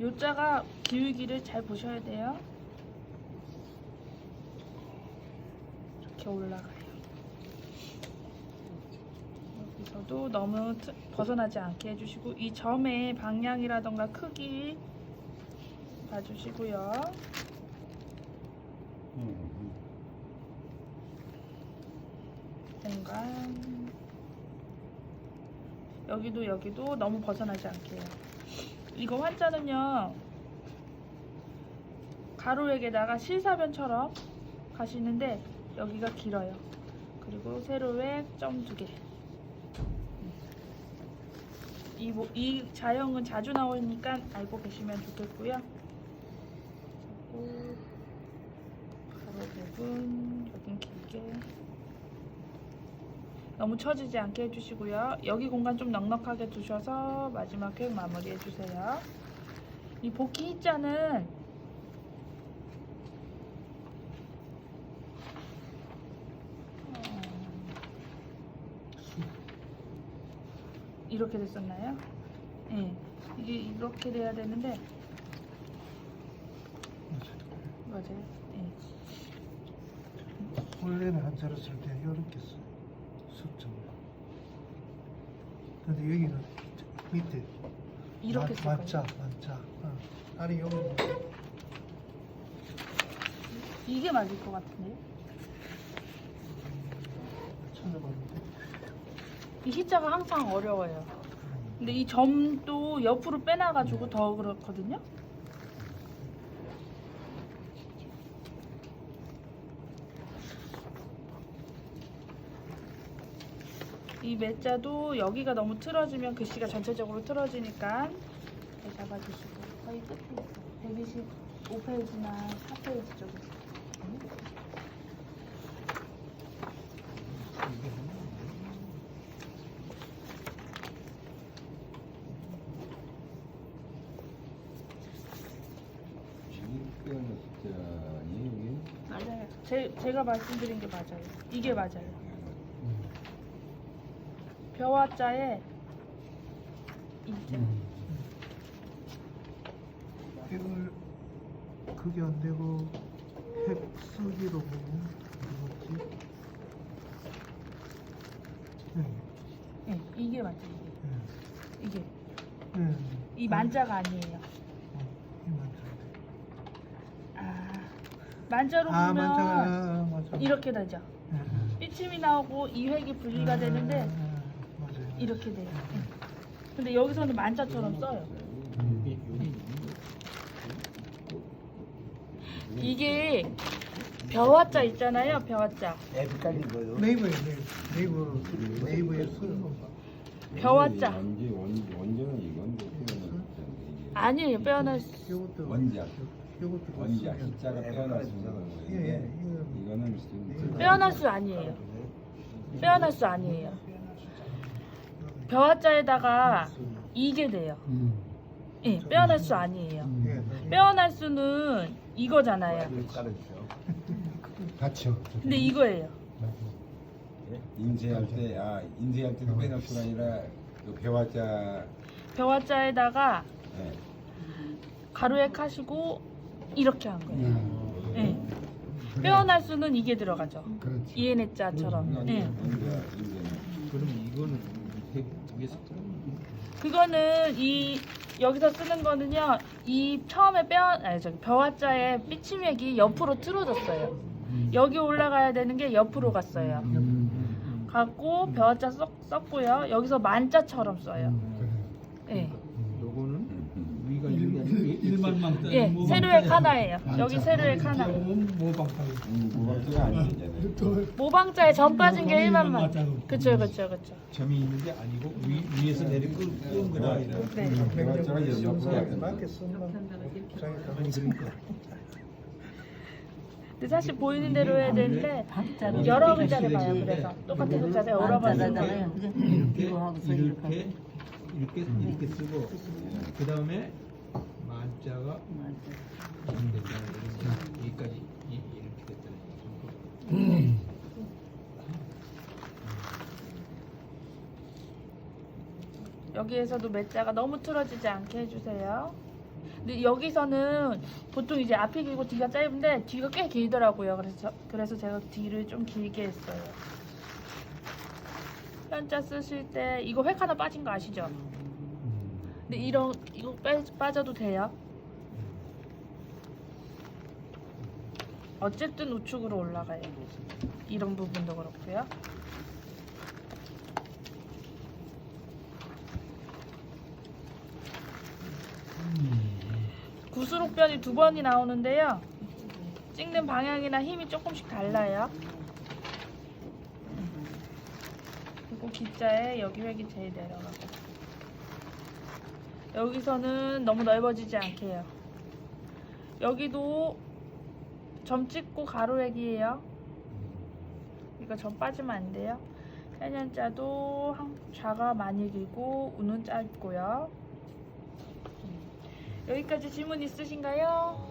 요자가 기울기를 잘 보셔야 돼요. 이렇게 올라가요. 여기서도 너무 트- 벗어나지 않게 해주시고 이 점의 방향이라던가 크기 봐주시고요. 음, 공간 여기도 여기도 너무 벗어나지 않게 해요. 이거 환자는요 가로액에다가 실사변처럼 가시는데 여기가 길어요. 그리고 세로액 점 두 개. 이, 모- 이 자형은 자주 나오니까 알고 계시면 좋겠고요. 그리고 가로 부분 여긴 길게 너무 처지지 않게 해주시고요. 여기 공간 좀 넉넉하게 두셔서 마지막 획 마무리 해주세요. 이 복귀 히자는 어, 이렇게 됐었나요? 네. 이게 이렇게 돼야 되는데 맞아요. 네. 원래는 한자로 쓸 때 이렇게 써. 숫 자로. 근데 여기는 밑에 이렇게 쓸 거예요. 맞자, 맞자. 어. 아니 여기 이게 맞을 것? 찾아봤는데. 이 히자가 항상 어려워요. 근데 이 점도 옆으로 빼놔가지고 더 그렇거든요. 이 매자도 여기가 너무 틀어지면 글씨가 전체적으로 틀어지니까 잘 잡아주시고 거의 끝에 있어요. 125페이지나 4페이지 쪽에 지금 숫자니 여기 맞아요. 제, 제가 말씀드린 게 맞아요. 이게 맞아요. 벼와자에 이제 이걸 그게 안 되고 핵 쓰기로 보면 뭐지? 네. 네, 이게 맞아요. 네. 이게 네. 이 만자가 아니에요. 어, 이 만자. 아 만자로 아, 보면 만자가 아, 맞아. 이렇게 되죠. 네, 네. 삐침이 나오고 이 획이 분리가 아, 되는데. 이렇게 돼요. 네. 근데 여기서는 만자처럼 써요. 이게 벼와자 있잖아요. 벼와자. 거요. 네이버에 네이버 네이버 네이버에 쓰는 거. 벼와자. 원지 원지 원자는 이건데 표현은 아니에요. 빼어날 수. 이것도 원자 이것도 원자 쓰면- 히자가 빼어날 수 있는 예, 예, 이거 이거는 빼어날 수 아니에요. 빼어날 수 아니에요. 벼와자에다가 이게 돼요. 예, 빼어날 수 아니에요. 예, 나중에 빼어날 수는 이거잖아요. 깔아주세요. 같이요. 근데 이거예요. 인쇄할 때 아 인쇄할 때도 빼놓을 수가 아니라 그 배화자 벼와자에다가 예. 가로액 하시고 이렇게 한 거예요. 예. 빼어날 수는 이게 들어가죠. 그렇지. 이에네자처럼. 예. 인쇄 인쇄는 그럼 이거는. 그거는 이 여기서 쓰는 거는요. 이 처음에 빼어 아니 저기 벼와자의 삐침액이 옆으로 틀어졌어요. 여기 올라가야 되는 게 옆으로 갔어요. 갖고 벼와자 썼, 썼고요. 여기서 만자처럼 써요. 예. 요거는 위가 이게 아니고 일만만 예, 세로액 하나예요. 여기 세로액 하나. 모방하고 음, 무방지가 아니잖아요. 모방자에 점 빠진 게 일만 1만만. 맞아요. 그쵸, 그쵸, 그쵸. 점이 있는 게 아니고 위 위에서 내리 끄- 끄은 거다. 네. 쓰면 자기 아니 그러니까 근데 사실 보이는 대로 해야 되는데 여러 글자를 봐요. 그래서 똑같은 글자를 여러 번 거예요. 이렇게 이렇게 이렇게 이렇게 쓰고 그 다음에 만자가 이렇게 됐다. 여기까지 이- 이렇게 됐다. 여기에서도 매자가 너무 틀어지지 않게 해주세요. 근데 여기서는 보통 이제 앞이 길고 뒤가 짧은데 뒤가 꽤 길더라고요. 그래서 그래서 제가 뒤를 좀 길게 했어요. 편자 쓰실 때 이거 획 하나 빠진 거 아시죠? 근데 이런 이거 빼, 빠져도 돼요. 어쨌든 우측으로 올라가요. 이런 부분도 그렇고요. 구스록변이 두 번이 나오는데요. 찍는 방향이나 힘이 조금씩 달라요. 그리고 기자에 여기 획이 제일 내려가고 여기서는 너무 넓어지지 않게 해요. 여기도 점 찍고 가로획이에요. 이거 점 빠지면 안 돼요. 해년 자도 한- 좌가 많이 길고 우는 짧고요. 여기까지 질문 있으신가요?